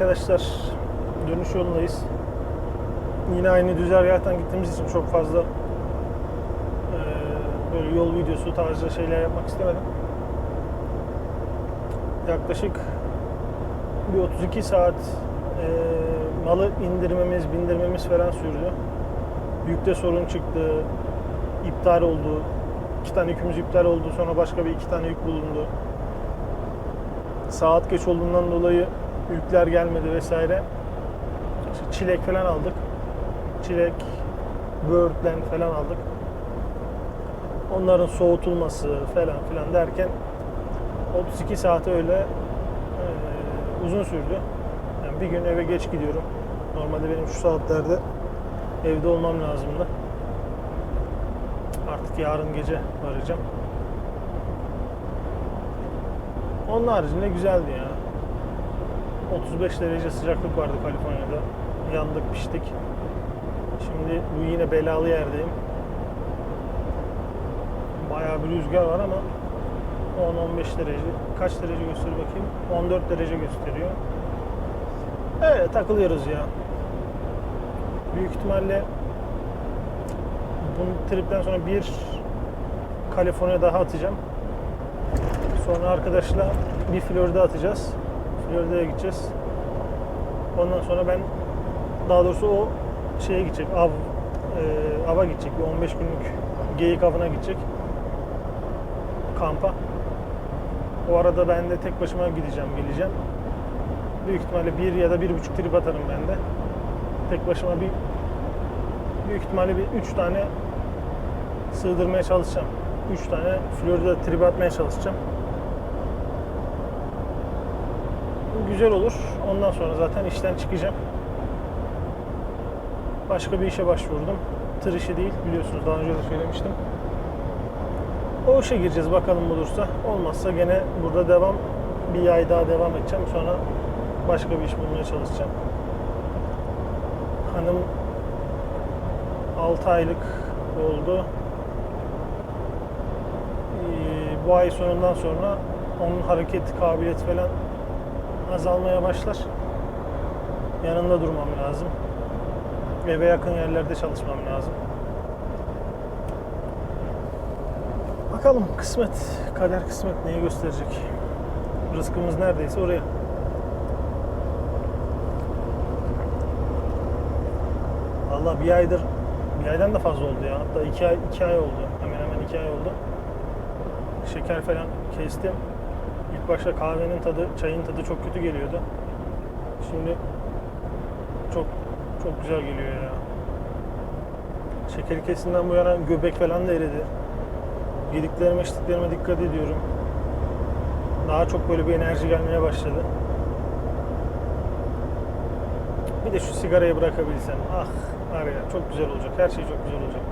Arkadaşlar dönüş yolundayız. Yine aynı düzergahtan gittiğimiz için çok fazla eee, böyle yol videosu tarzı şeyler yapmak istemedim. Yaklaşık bir 32 saat eee, malı indirmemiz, bindirmemiz falan sürdü. Yükte sorun çıktı, iptal oldu. İki tane yükümüz iptal oldu. Sonra başka bir iki tane yük bulundu. Saat geç olduğundan dolayı yükler gelmedi vesaire. İşte çilek falan aldık. Çilek, böğürtlen falan aldık. Onların soğutulması falan filan derken 32 saate öyle e, uzun sürdü. Yani bir gün eve geç gidiyorum. Normalde benim şu saatlerde evde olmam lazımdı. Artık yarın gece varacağım. Onun haricinde güzeldi ya. 35 derece sıcaklık vardı Kaliforniya'da. Yandık, piştik. Şimdi bu yine belalı yerdeyim. Bayağı bir rüzgar var ama 10-15 derece. Kaç derece gösteriyor bakayım? 14 derece gösteriyor. Evet takılıyoruz ya. Büyük ihtimalle bu tripten sonra bir Kaliforniya daha atacağım. Sonra arkadaşla bir Florida atacağız. Florida'ya gideceğiz. Ondan sonra ben daha doğrusu o şeye gidecek. Av e, ava gidecek. Bir 15 günlük geyik avına gidecek. Kampa. O arada ben de tek başıma gideceğim, geleceğim. Büyük ihtimalle bir ya da bir buçuk trip atarım ben de. Tek başıma bir büyük ihtimalle bir üç tane sığdırmaya çalışacağım. Üç tane Florida trip atmaya çalışacağım. Güzel olur. Ondan sonra zaten işten çıkacağım. Başka bir işe başvurdum. Tır işi değil biliyorsunuz daha önce de söylemiştim. O işe gireceğiz bakalım olursa. Olmazsa gene burada devam. Bir ay daha devam edeceğim. Sonra başka bir iş bulmaya çalışacağım. Hanım 6 aylık oldu. Ee, Bu ay sonundan sonra onun hareket kabiliyeti falan azalmaya başlar. Yanında durmam lazım. Eve yakın yerlerde çalışmam lazım. Bakalım kısmet, kader kısmet neyi gösterecek? Rızkımız neredeyse oraya. Vallahi bir aydır, bir aydan da fazla oldu ya. Hatta iki ay, iki ay oldu. Hemen hemen iki ay oldu. Şeker falan kestim. Başta kahvenin tadı, çayın tadı çok kötü geliyordu. Şimdi çok çok güzel geliyor ya. Şekeri kesinden bu yana göbek falan da eridi. Yediklerime içtiklerime dikkat ediyorum. Daha çok böyle bir enerji gelmeye başladı. Bir de şu sigarayı bırakabilsem. Ah var ya çok güzel olacak. Her şey çok güzel olacak.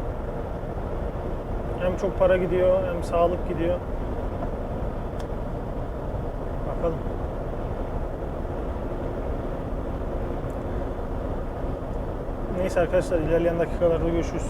Hem çok para gidiyor hem sağlık gidiyor. Bakalım. Neyse arkadaşlar ilerleyen dakikalarda görüşürüz.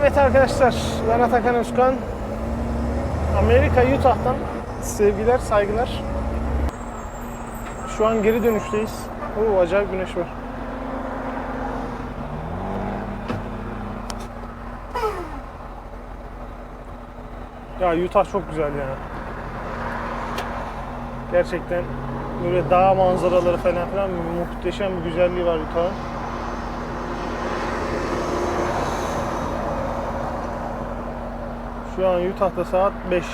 Evet arkadaşlar, ben Atakan Özkan. Amerika, Utah'tan sevgiler, saygılar. Şu an geri dönüşteyiz. Oo, acayip güneş var. Ya Utah çok güzel ya. Gerçekten böyle dağ manzaraları falan filan muhteşem bir güzelliği var Utah'ın. Şu an Utah'ta saat 5.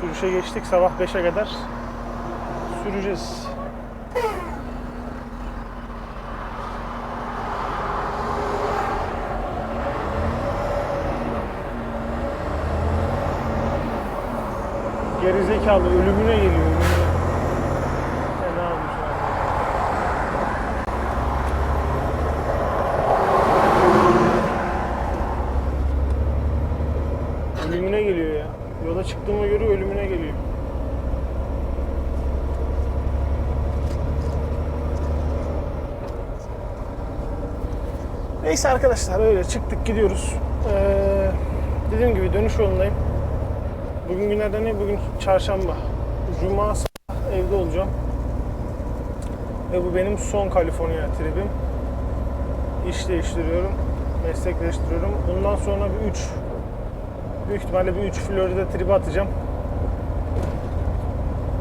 Sürüşe geçtik sabah 5'e kadar süreceğiz. Gerizekalı ölümüne geliyor ölümüne. Fena olmuş abi. Ölümüne geliyor ya. Yola çıktığıma göre ölümüne geliyor. Neyse arkadaşlar öyle çıktık gidiyoruz. Ee, dediğim gibi dönüş yolundayım. Bugün günlerden ne? Bugün çarşamba. Cuma evde olacağım. Ve bu benim son Kaliforniya tribim. İş değiştiriyorum. Meslek değiştiriyorum. Bundan sonra bir 3 Büyük ihtimalle bir 3 Florida tribi atacağım.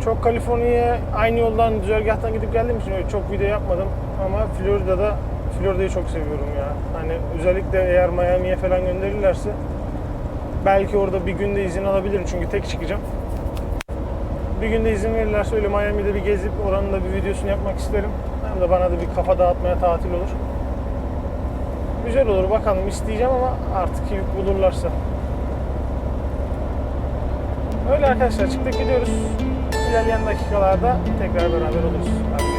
Çok Kaliforniya'ya aynı yoldan düzergahtan gidip geldiğim için öyle çok video yapmadım. Ama Florida'da Florida'yı çok seviyorum ya. Hani özellikle eğer Miami'ye falan gönderirlerse belki orada bir günde izin alabilirim çünkü tek çıkacağım. Bir günde izin verirlerse öyle Miami'de bir gezip oranın da bir videosunu yapmak isterim. Hem de bana da bir kafa dağıtmaya tatil olur. Güzel olur bakalım isteyeceğim ama artık yük bulurlarsa. Öyle arkadaşlar çıktık gidiyoruz. İlerleyen dakikalarda tekrar beraber oluruz. Hadi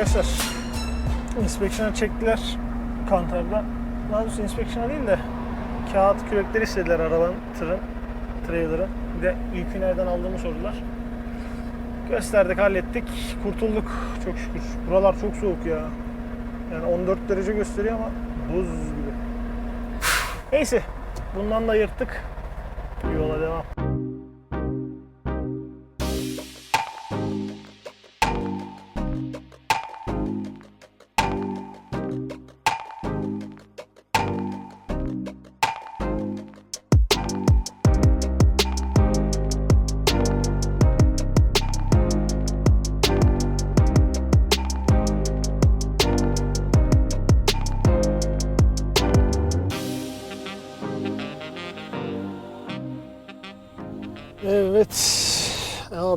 arkadaşlar. Inspection'a çektiler kantarda. Daha doğrusu inspection'a değil de kağıt kürekleri istediler arabanın, tırın, trailer'ın. Bir de yükü nereden aldığımı sordular. Gösterdik, hallettik. Kurtulduk çok şükür. Buralar çok soğuk ya. Yani 14 derece gösteriyor ama buz gibi. Neyse. Bundan da yırttık. Yola devam.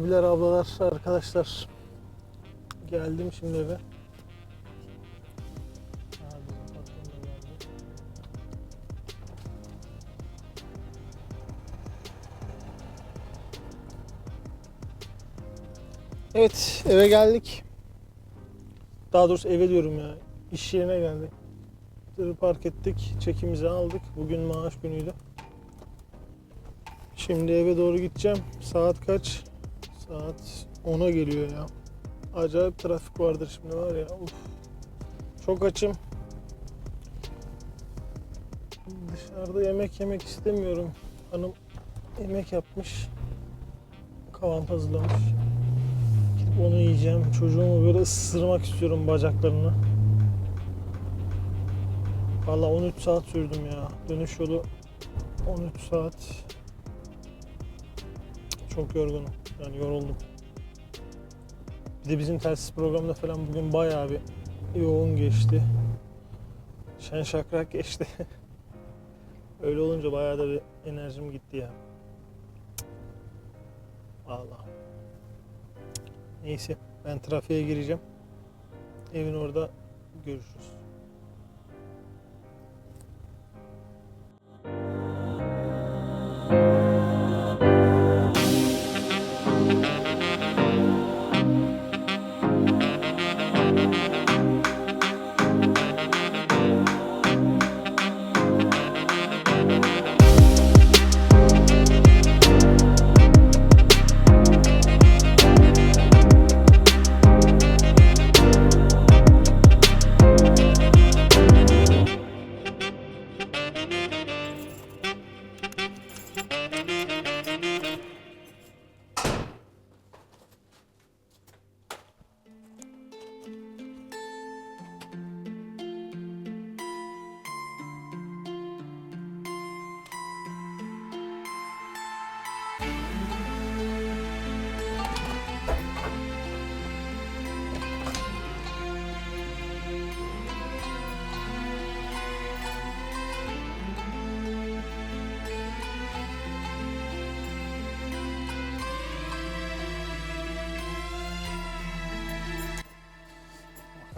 Abiler, ablalar, arkadaşlar. Geldim şimdi eve. Evet, eve geldik. Daha doğrusu eve diyorum ya. İş yerine geldik. Tırı park ettik, çekimizi aldık. Bugün maaş günüydü. Şimdi eve doğru gideceğim. Saat kaç? Saat 10'a geliyor ya. Acayip trafik vardır şimdi var ya. Uf. Çok açım. Dışarıda yemek yemek istemiyorum. Hanım yemek yapmış. Kahvaltı hazırlamış. Gidip onu yiyeceğim. Çocuğumu böyle ısırmak istiyorum bacaklarını. Valla 13 saat sürdüm ya. Dönüş yolu 13 saat. Çok yorgunum. Yani yoruldum. Bir de bizim telsiz programda falan bugün bayağı bir yoğun geçti. Şen şakrak geçti. Öyle olunca bayağı da bir enerjim gitti ya. Allah. Neyse ben trafiğe gireceğim. Evin orada görüşürüz.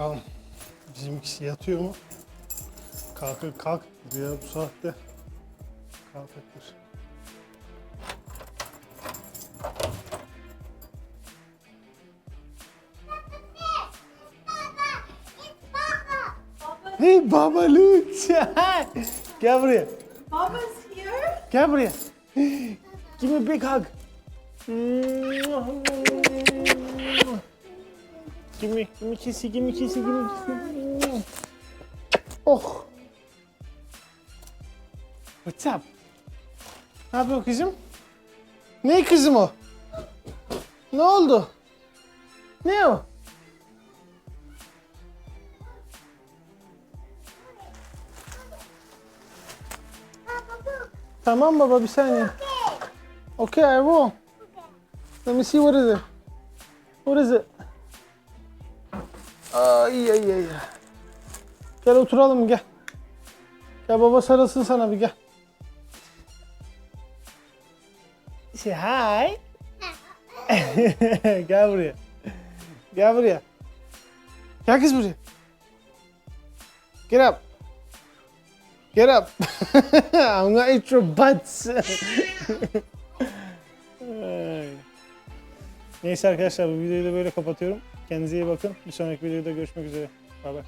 Bakalım bizimkisi yatıyor mu? Kalkır kalk diyor bu saatte. Kalkıktır. Hey Baba Lutz. Gel buraya. Papa's here. Gel buraya. Give me a big hug. Kissy, give me kissy, give me kissy. Oh. What's up? Ne yapıyor kızım? Ne kızım o? Ne oldu? Ne o? Tamam baba bir saniye. Okay, I will. Let me see what is it. What is it? Ay ay ay. Gel oturalım gel. Gel baba sarılsın sana bir gel. Say hi. gel buraya. Gel buraya. Gel kız buraya. Get up. Get up. I'm gonna eat your butts. Neyse arkadaşlar bu videoyu da böyle kapatıyorum. Kendinize iyi bakın. Bir sonraki videoda görüşmek üzere. Bay bay.